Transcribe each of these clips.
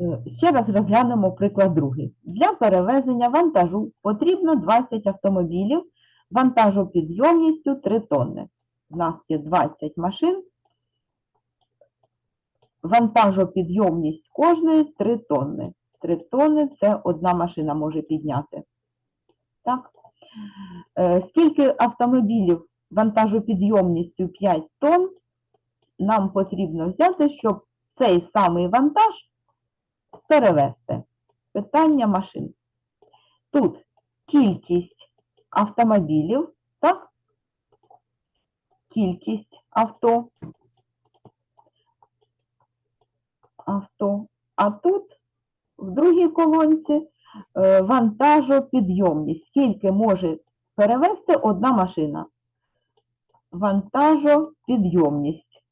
Е, Ще раз розглянемо приклад другий. Для перевезення вантажу потрібно 20 автомобілів вантажопідйомністю 3 тонни. У нас є 20 машин. Вантажопідйомність кожної 3 тонни. 3 тонни це одна машина може підняти. Так? Е, Скільки автомобілів вантажопідйомністю 5 тонн нам потрібно взяти, щоб цей самий вантаж перевести. Питання машин. Тут кількість автомобілів, так? Кількість авто. Авто. А тут в другій колонці е, вантажопідйомність. Скільки може перевести одна машина? Вантажопідйомність.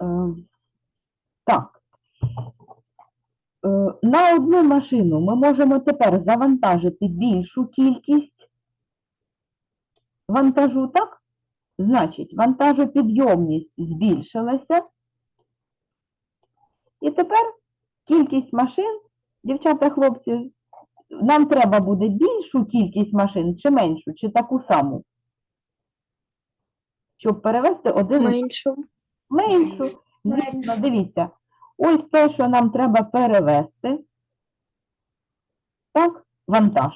Е, Так. Е, На одну машину ми можемо тепер завантажити більшу кількість вантажу, так? Значить, вантажопідйомність збільшилася. І тепер кількість машин, дівчата, хлопці, нам треба буде більшу кількість машин чи меншу, чи таку саму, щоб перевести один Меншу. меншу. Звісно, дивіться, ось те, що нам треба перевести, так, вантаж.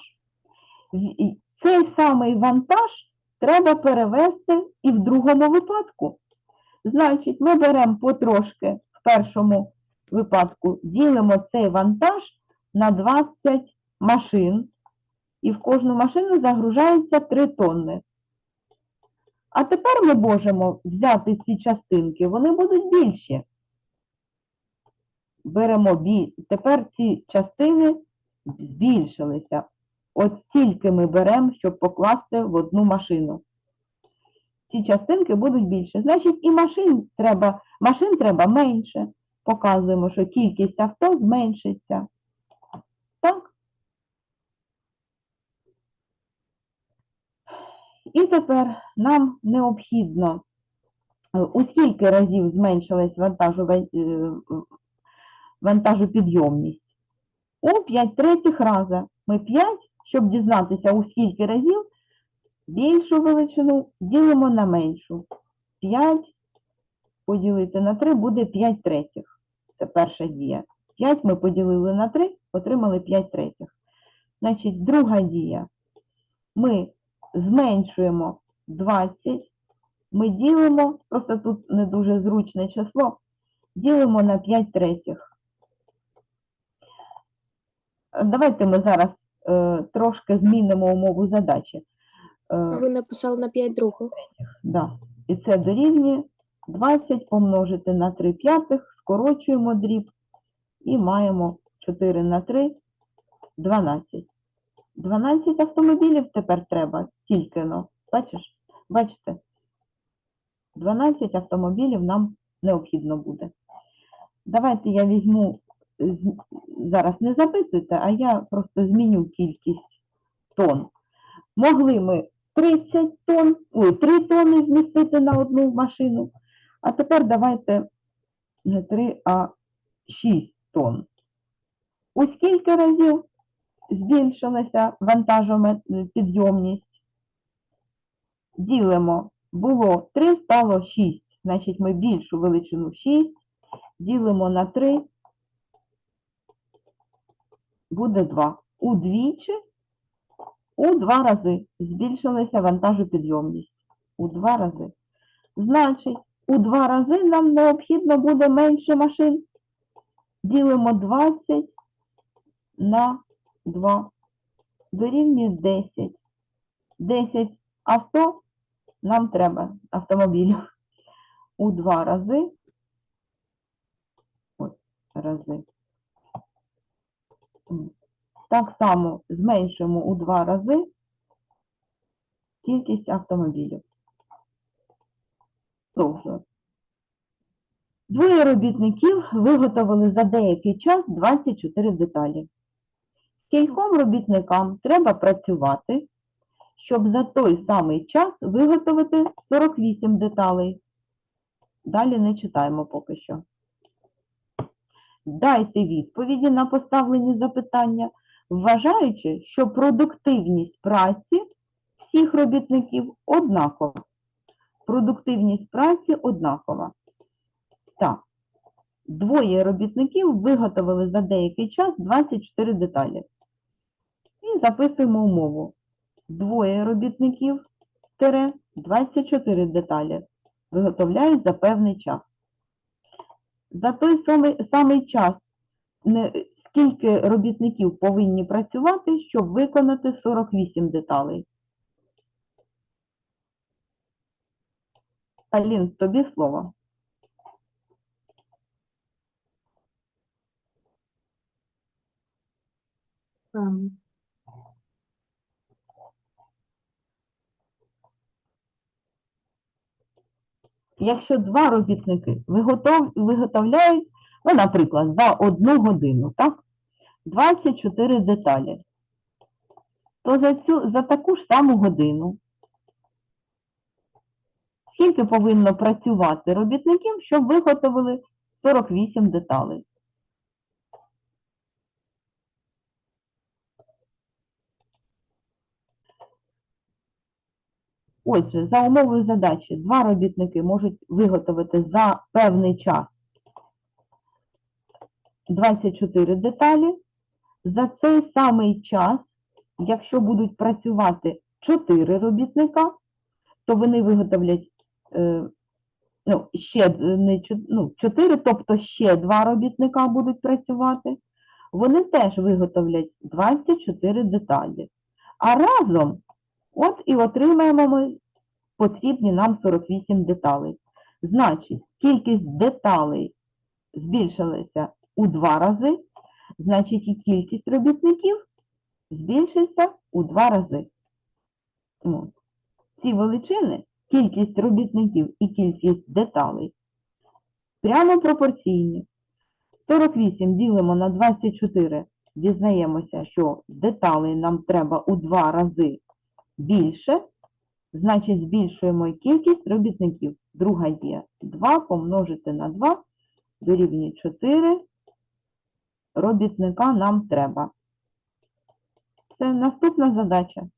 Цей самий вантаж треба перевести і в другому випадку. Значить, ми беремо потрошки в першому випадку, ділимо цей вантаж на 20 машин, і в кожну машину загружається 3 тонни. А тепер ми можемо взяти ці частинки, вони будуть більші. Беремо бі... Тепер ці частини збільшилися. От стільки ми беремо, щоб покласти в одну машину. Ці частинки будуть більше. Значить, і машин треба, машин треба менше. Показуємо, що кількість авто зменшиться. Так? І тепер нам необхідно, е, у скільки разів зменшилась вантажопідйомність? У 5 третіх раза. Ми 5, щоб дізнатися, у скільки разів, більшу величину ділимо на меншу. 5 поділити на 3 буде 5 третіх. Це перша дія. 5 ми поділили на 3, отримали 5 третіх. Значить, друга дія. Ми зменшуємо 20, ми ділимо, просто тут не дуже зручне число, ділимо на 5 третіх. Давайте ми зараз е, трошки змінимо умову задачі. Е, Ви написали на 5 других. Да. І це дорівнює 20 помножити на 3 п'ятих, скорочуємо дріб і маємо 4 на 3, 12. 12 автомобілів тепер треба, тільки но. Бачиш? Бачите? 12 автомобілів нам необхідно буде. Давайте я візьму, зараз не записуйте, а я просто зміню кількість тонн. Могли ми 30 тонн, ой, 3 тонни вмістити на одну машину. А тепер давайте не 3, а 6 тонн. У скільки разів збільшилася вантажопідйомність? Ділимо. Було 3, стало 6. Значить, ми більшу величину 6 ділимо на 3, буде 2. Удвічі у два рази збільшилася вантажопідйомність. У два рази. Значить, у два рази нам необхідно буде менше машин. Ділимо 20 на 2. Дорівнює 10. 10 авто нам треба, автомобілів. У два рази. Ось, рази. Так само зменшуємо у два рази кількість автомобілів. Продовжую. Двоє робітників виготовили за деякий час 24 деталі. Скільком робітникам треба працювати, щоб за той самий час виготовити 48 деталей. Далі не читаємо поки що. Дайте відповіді на поставлені запитання, вважаючи, що продуктивність праці всіх робітників однакова. Продуктивність праці однакова. Так, двоє робітників виготовили за деякий час 24 деталі. І записуємо умову. Двоє робітників тире 24 деталі виготовляють за певний час. За той самий, самий час скільки робітників повинні працювати, щоб виконати 48 деталей. Алін, тобі слово. Ем, Якщо два робітники виготов, виготовляють, ну, наприклад, за одну годину, так, 24 деталі, то за, цю, за таку ж саму годину скільки повинно працювати робітників, щоб виготовили 48 деталей? Отже, за умовою задачі два робітники можуть виготовити за певний час 24 деталі. За цей самий час, якщо будуть працювати 4 робітника, то вони виготовлять е, ну, ще не чо- ну, 4, тобто ще 2 робітника будуть працювати. Вони теж виготовлять 24 деталі. А разом От і отримаємо ми потрібні нам 48 деталей. Значить, кількість деталей збільшилася у два рази, значить і кількість робітників збільшиться у два рази. От. Ці величини, кількість робітників і кількість деталей, прямо пропорційні. 48 ділимо на 24, дізнаємося, що деталей нам треба у два рази більше, значить збільшуємо кількість робітників. Друга є 2 помножити на 2 дорівнює 4. Робітника нам треба. Це наступна задача.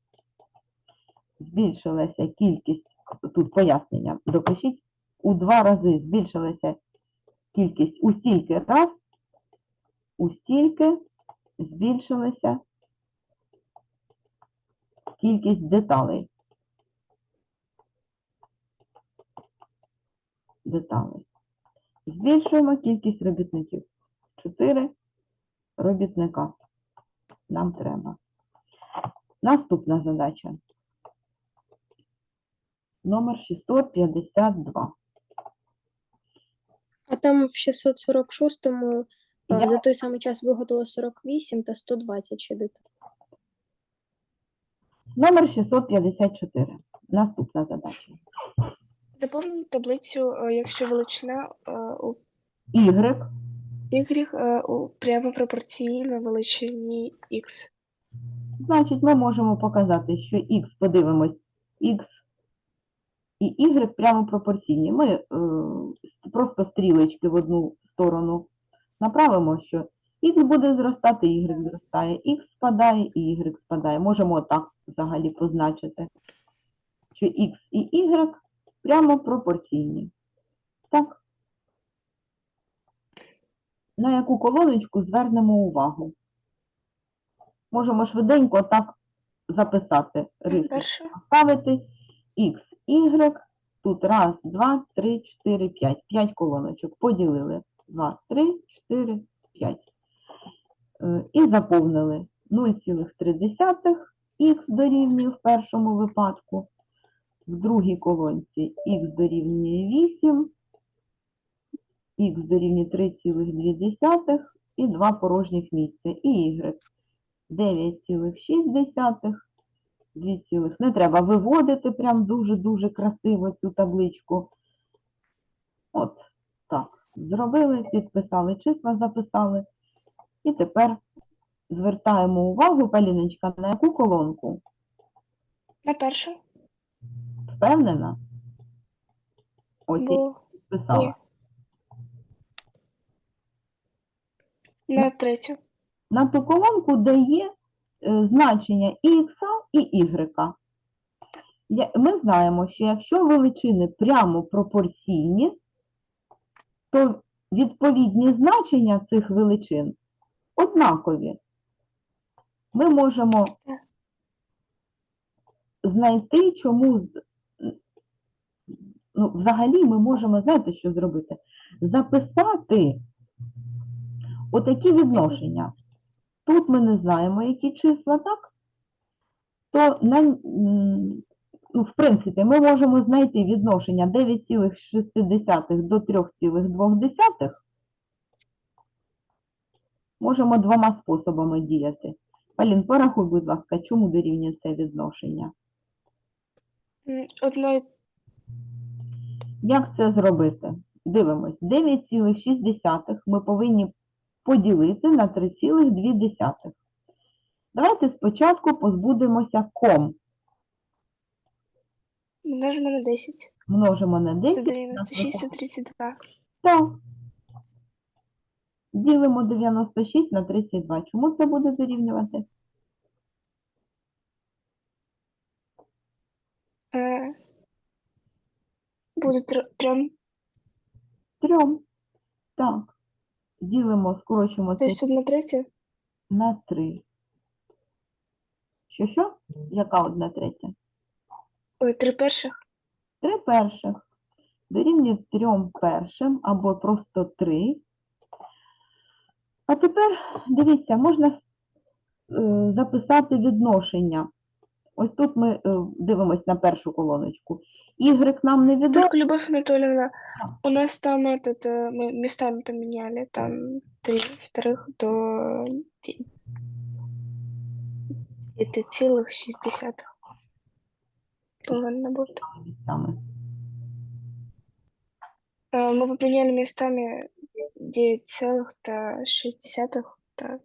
Збільшилася кількість, тут пояснення, допишіть, у два рази збільшилася кількість у стільки раз, у стільки збільшилася кількість деталей. Деталей. Збільшуємо кількість робітників. 4 робітника нам треба. Наступна задача. Номер 652. А там в 646-му е, Я- за той самий час виготовили 48 та 120 ще деталей. Номер 654. Наступна задача. Заповнити таблицю, е, якщо величина е, у Y y е, у прямо пропорційна величині x. Значить, ми можемо показати, що х, подивимось, х і y прямо пропорційні. Ми е, просто стрілочки в одну сторону направимо, що х буде зростати, y зростає, х спадає і y спадає. Можемо отак взагалі позначити, що х і y прямо пропорційні. Так. На яку колоночку звернемо увагу? Можемо швиденько так записати риску поставити x, y, тут раз, два, три, чотири, п'ять. П'ять колоночок поділили. Два, три, чотири, п'ять. Е, І заповнили 0,3 х дорівнює в першому випадку, в другій колонці х дорівнює 8, х дорівнює 3,2 і 2 порожніх місця, і y 9,6, 2 цілих. Не треба виводити прям дуже-дуже красиво цю табличку. От так. Зробили, підписали числа, записали. І тепер звертаємо увагу, Паліночка, на яку колонку? На першу. Впевнена? Ось я Бо підписала. ні. На третю. на ту колонку, де є е, значення і х, і y. Ми знаємо, що якщо величини прямо пропорційні, то відповідні значення цих величин однакові. Ми можемо знайти, чому ну, взагалі ми можемо, знаєте, що зробити? Записати отакі відношення. Тут ми не знаємо, які числа, так? То на, ну, в принципі, ми можемо знайти відношення 9,6 до 3,2. Можемо двома способами діяти. Полін, порахуй, будь ласка, чому дорівнює це відношення? Одної Як це зробити? Дивимось, 9,6 ми повинні поділити на 3,2. Давайте спочатку позбудемося ком. множимо на 10. Множимо на Це 10. 96 і 32. Так. Ділимо 96 на 32. Чому це буде дорівнювати? Е, Буде тр- трьом. Трьом. Так. Ділимо, скорочуємо це Тобто одна третя. на 3. Що що? Яка одна третя? Ой, три перших. Три перших дорівнює трьом першим або просто три. А тепер, дивіться, можна е, записати відношення. Ось тут ми е, дивимося на першу колоночку. Y нам не відомо. Так, Любов Анатольевна, у нас там е, этот, ми містами поміняли там три вторых до 5,6. Повинно бути. Ми поміняли містами 9,6.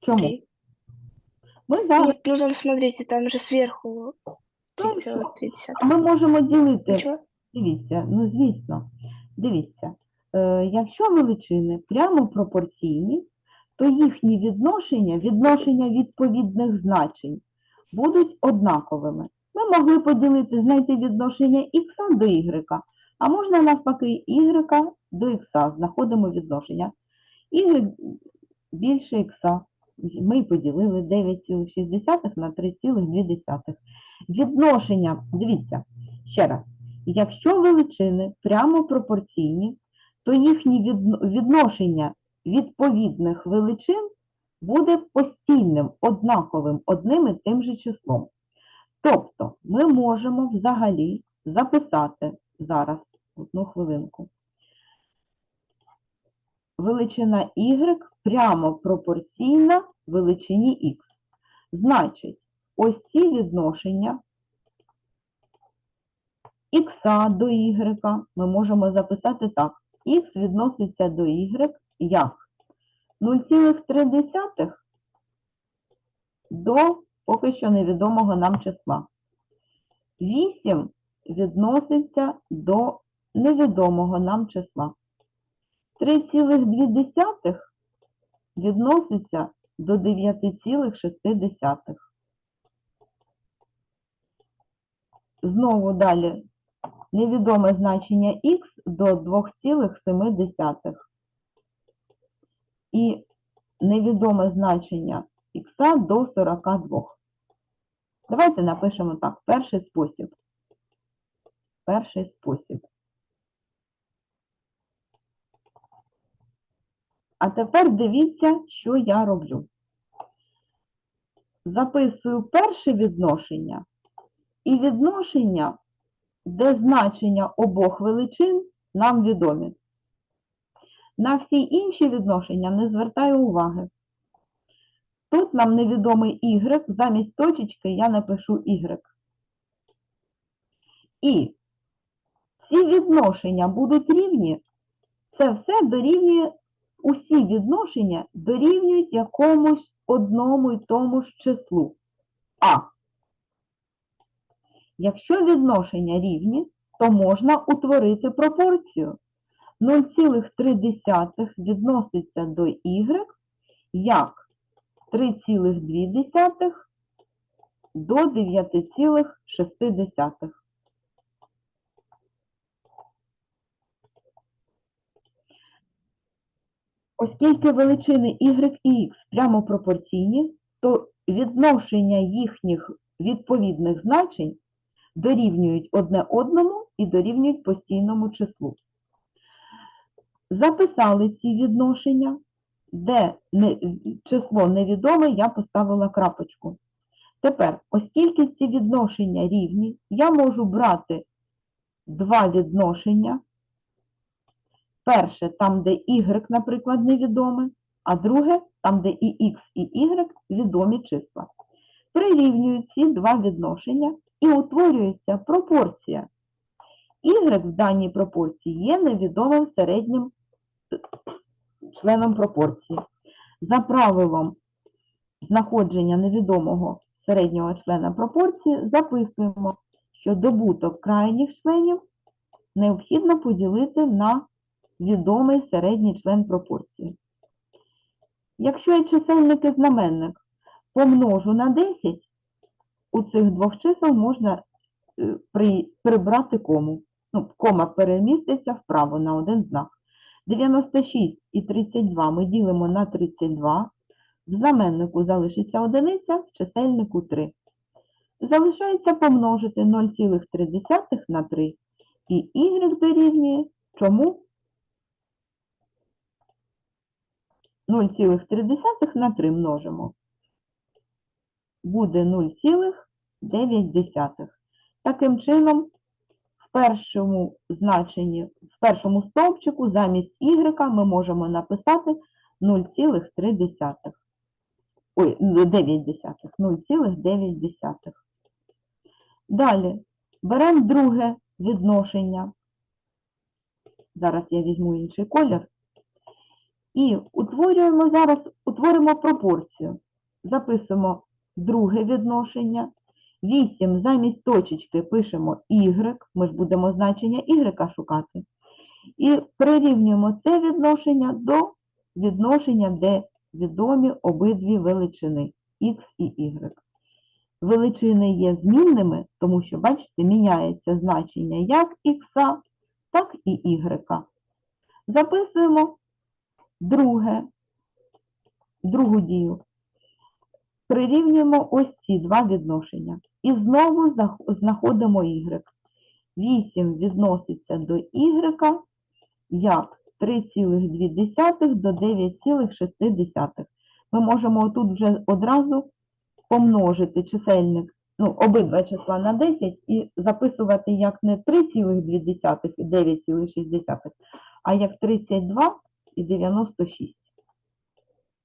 Чому? Ми зараз Нет, ну там смотрите, там вже зверху Ну, 9,3. ми можемо ділити. Чого? Дивіться, ну звісно, дивіться, е, якщо величини прямо пропорційні, то їхні відношення, відношення відповідних значень будуть однаковими. Ми могли поділити, знайти відношення х до y, а можна навпаки y до х, знаходимо відношення. y більше х. Ми поділили 9,6 на 3,2. Відношення, дивіться, ще раз. Якщо величини прямо пропорційні, то їхнє відношення відповідних величин буде постійним, однаковим, одним і тим же числом. Тобто ми можемо взагалі записати зараз одну хвилинку. Величина y прямо пропорційна величині x. Значить, ось ці відношення х до y ми можемо записати так. х відноситься до y як 0,3 до поки що невідомого нам числа. 8 відноситься до невідомого нам числа. 3,2 відноситься до 9,6. Знову далі невідоме значення х до 2,7 і невідоме значення х до 42. Давайте напишемо так. Перший спосіб. Перший спосіб. А тепер дивіться, що я роблю. Записую перше відношення і відношення, де значення обох величин нам відомі. На всі інші відношення не звертаю уваги. Тут нам невідомий y, замість точечки я напишу y. І ці відношення будуть рівні. Це все дорівнює, усі відношення дорівнюють якомусь одному й тому ж числу. А. Якщо відношення рівні, то можна утворити пропорцію. 0,3 відноситься до y як 3,2 до 9,6. Оскільки величини y і x прямо пропорційні, то відношення їхніх відповідних значень дорівнюють одне одному і дорівнюють постійному числу. Записали ці відношення, де число невідоме, я поставила крапочку. Тепер, оскільки ці відношення рівні, я можу брати два відношення. Перше, там, де y, наприклад, невідоме, а друге, там, де і x, і y відомі числа. Прирівнюю ці два відношення і утворюється пропорція. Y в даній пропорції є невідомим середнім членом пропорції. За правилом знаходження невідомого середнього члена пропорції записуємо, що добуток крайніх членів необхідно поділити на відомий середній член пропорції. Якщо я чисельник і знаменник помножу на 10, у цих двох чисел можна е, при, прибрати кому. Ну, кома переміститься вправо на один знак. 96 і 32 ми ділимо на 32. В знаменнику залишиться одиниця, в чисельнику 3. Залишається помножити 0,3 на 3. І y дорівнює чому? 0,3 на 3 множимо. Буде 0,9. Таким чином, в першому значенні, в першому стовпчику замість y ми можемо написати 0,3. Ой, 9 0,9. Далі беремо друге відношення. Зараз я візьму інший колір. І утворюємо зараз, утворимо пропорцію. Записуємо друге відношення. 8 замість точечки пишемо y, ми ж будемо значення y шукати. І прирівнюємо це відношення до відношення, де відомі обидві величини x і y. Величини є змінними, тому що, бачите, міняється значення як x, так і y. Записуємо друге, другу дію. Прирівнюємо ось ці два відношення. І знову знаходимо y. 8 відноситься до y як 3,2 до 9,6. Ми можемо тут вже одразу помножити чисельник, ну, обидва числа на 10 і записувати як не 3,2 і 9,6, а як 32 і 96.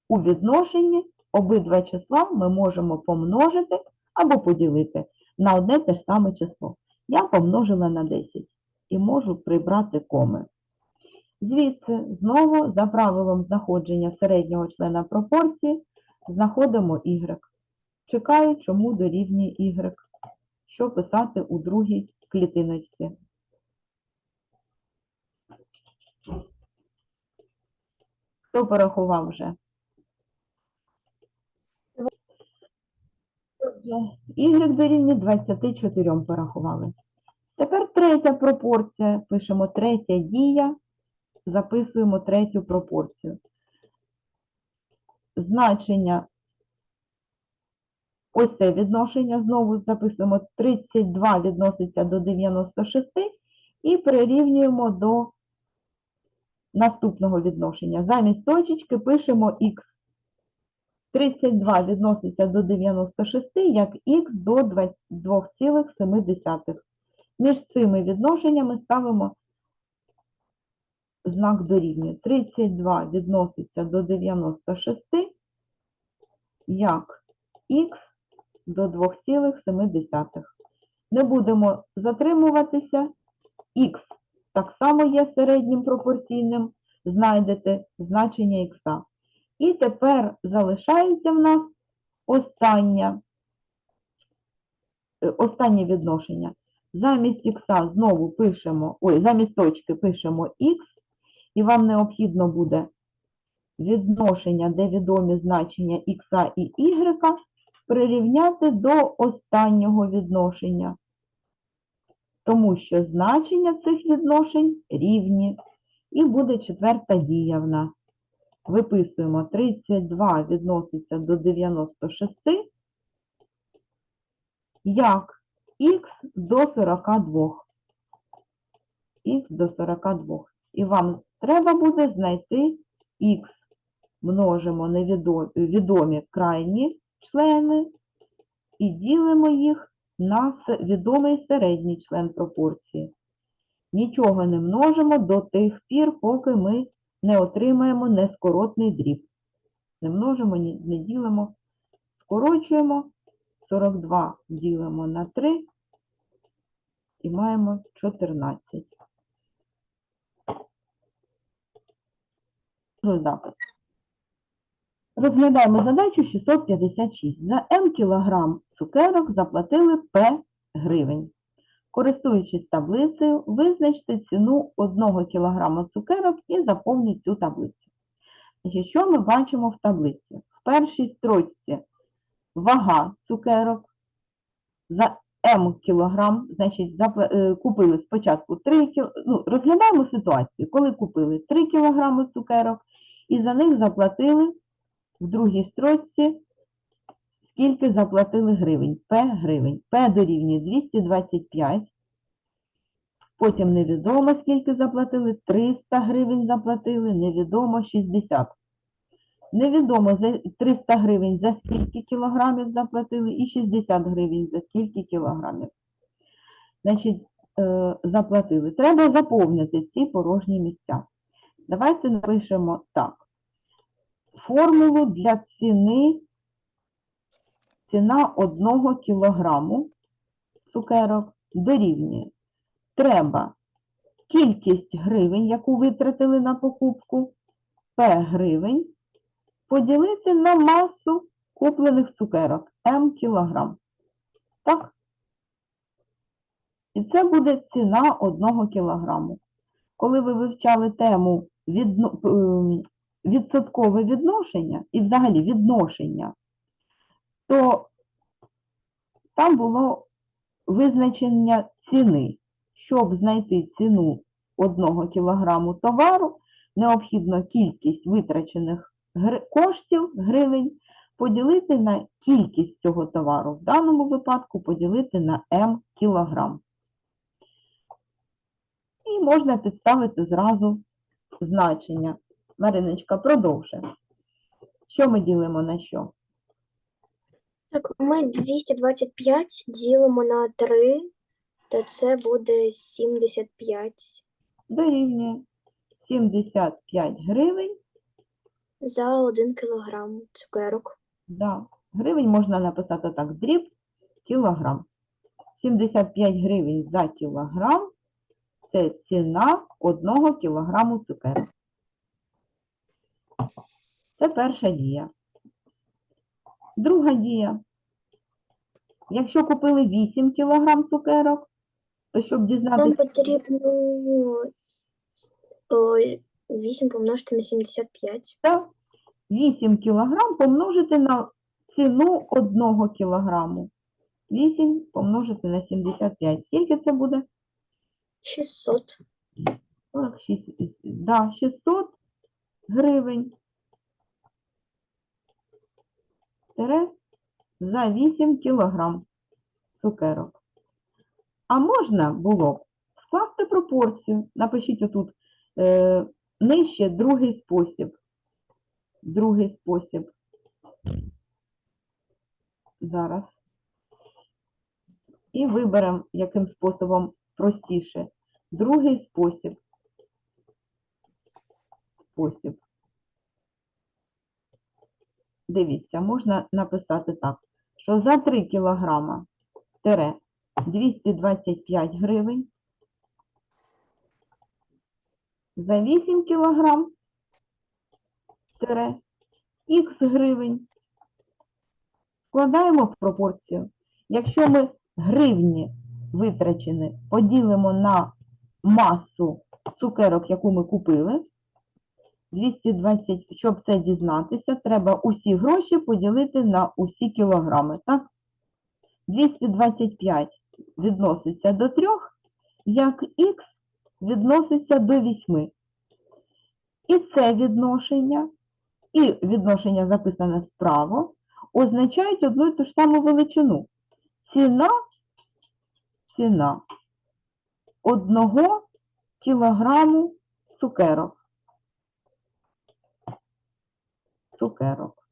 У відношенні обидва числа ми можемо помножити або поділити на одне те ж саме число. Я помножила на 10 і можу прибрати коми. Звідси, знову, за правилом знаходження середнього члена пропорції, знаходимо y. Чекаю, чому дорівнює y. Що писати у другій клітиночці. Хто порахував вже? Y дорівнює 24 порахували. Тепер третя пропорція. Пишемо третя дія, записуємо третю пропорцію. Значення ось це відношення, знову записуємо 32 відноситься до 96 і прирівнюємо до наступного відношення. Замість точечки пишемо х. 32 відноситься до 96, як х до 2,7. Між цими відношеннями ставимо знак дорівнює. 32 відноситься до 96, як х до 2,7. Не будемо затримуватися. Х так само є середнім пропорційним, знайдете значення х. І тепер залишається в нас остання, е, останнє відношення. Замість х знову пишемо, ой, замість точки пишемо х і вам необхідно буде відношення, де відомі значення х і y, прирівняти до останнього відношення, тому що значення цих відношень рівні. І буде четверта дія в нас. Виписуємо 32 відноситься до 96, як х до 42. х до 42. І вам треба буде знайти х. Множимо невідомі відомі крайні члени і ділимо їх на відомий середній член пропорції. Нічого не множимо до тих пір, поки ми не отримаємо нескоротний дріб. Не множимо, не ділимо, скорочуємо. 42 ділимо на 3 і маємо 14. Запис. Розглядаємо задачу 656. За М кілограм цукерок заплатили П гривень. Користуючись таблицею, визначте ціну 1 кг цукерок і заповніть цю таблицю. Що ми бачимо в таблиці? В першій строчці вага цукерок за М кілограм, значить, е, купили спочатку 3 кіл... ну, розглядаємо ситуацію, коли купили 3 кг цукерок і за них заплатили в другій строчці скільки заплатили гривень? П гривень. П дорівнює 225. Потім невідомо, скільки заплатили, 300 гривень заплатили, невідомо 60. Невідомо за 300 гривень за скільки кілограмів заплатили і 60 гривень за скільки кілограмів. Значить, е, заплатили. Треба заповнити ці порожні місця. Давайте напишемо так. Формулу для ціни ціна 1 кілограму цукерок дорівнює. Треба кількість гривень, яку витратили на покупку, П гривень, поділити на масу куплених цукерок М кілограм. Так? І це буде ціна 1 кілограму. Коли ви вивчали тему ем, відсоткове відношення і взагалі відношення, то там було визначення ціни. Щоб знайти ціну 1 кілограму товару, необхідно кількість витрачених коштів гривень поділити на кількість цього товару. В даному випадку поділити на М кілограм. І можна підставити зразу значення. Мариночка, продовжує. Що ми ділимо на що? Так, ми 225 ділимо на 3, то це буде 75 Дорівнює 75 гривень. за 1 кілограм цукерок. Да. Гривень можна написати так, дріб, кілограм. 75 гривень за кілограм – це ціна 1 кілограму цукерок. Це перша дія. Друга дія. Якщо купили 8 кілограм цукерок, то щоб Нам дізнатися, потрібно 8 помножити на 75. Та 8 кілограм помножити на ціну 1 кілограму. 8 помножити на 75. Скільки це буде? 600. 46, да, 600 гривень. Тире за 8 кілограм цукерок. А можна було б скласти пропорцію. Напишіть отут е, нижче другий спосіб. Другий спосіб. Зараз. І виберемо, яким способом простіше. Другий спосіб. Спосіб. Дивіться, можна написати так, що за 3 кілограма тире 225 гривень, за 8 кілограм тире х гривень. Складаємо в пропорцію. Якщо ми гривні витрачені поділимо на масу цукерок, яку ми купили, 220, щоб це дізнатися, треба усі гроші поділити на усі кілограми, так? 225 відноситься до 3, як х відноситься до 8. І це відношення, і відношення записане справа, означають одну і ту ж саму величину. Ціна, ціна одного кілограму цукерок. Цукерок.